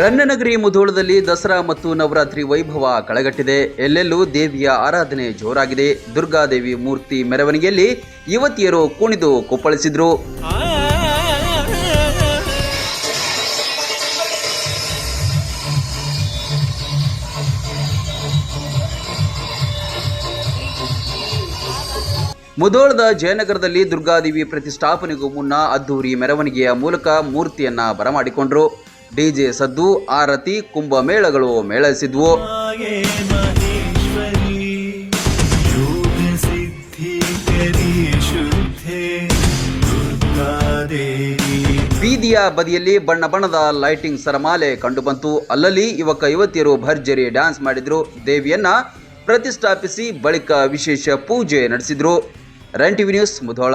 ರನ್ನನಗರಿ ಮುಧೋಳದಲ್ಲಿ ದಸರಾ ಮತ್ತು ನವರಾತ್ರಿ ವೈಭವ ಕಳೆಗಟ್ಟಿದೆ. ಎಲ್ಲೆಲ್ಲೂ ದೇವಿಯ ಆರಾಧನೆ ಜೋರಾಗಿದೆ. ದುರ್ಗಾದೇವಿ ಮೂರ್ತಿ ಮೆರವಣಿಗೆಯಲ್ಲಿ ಯುವತಿಯರು ಕುಣಿದು ಕುಪ್ಪಳಿಸಿದ್ರು. ಮುಧೋಳದ ಜಯನಗರದಲ್ಲಿ ದುರ್ಗಾದೇವಿ ಪ್ರತಿಷ್ಠಾಪನೆಗೂ ಮುನ್ನ ಅದ್ದೂರಿ ಮೆರವಣಿಗೆಯ ಮೂಲಕ ಮೂರ್ತಿಯನ್ನ ಬರಮಾಡಿಕೊಂಡ್ರು. ಡಿಜೆ ಸದ್ದು ಆರತಿ ಕುಂಭಮೇಳಗಳು ಮೇಳಸಿದ್ವು. ಬೀದಿಯ ಬದಿಯಲ್ಲಿ ಬಣ್ಣ ಬಣ್ಣದ ಲೈಟಿಂಗ್ ಸರಮಾಲೆ ಕಂಡುಬಂತು. ಅಲ್ಲಲ್ಲಿ ಯುವಕ ಯುವತಿಯರು ಭರ್ಜರಿ ಡ್ಯಾನ್ಸ್ ಮಾಡಿದ್ರು. ದೇವಿಯನ್ನ ಪ್ರತಿಷ್ಠಾಪಿಸಿ ಬಳಿಕ ವಿಶೇಷ ಪೂಜೆ ನಡೆಸಿದ್ರು. Run TV news Mudhol.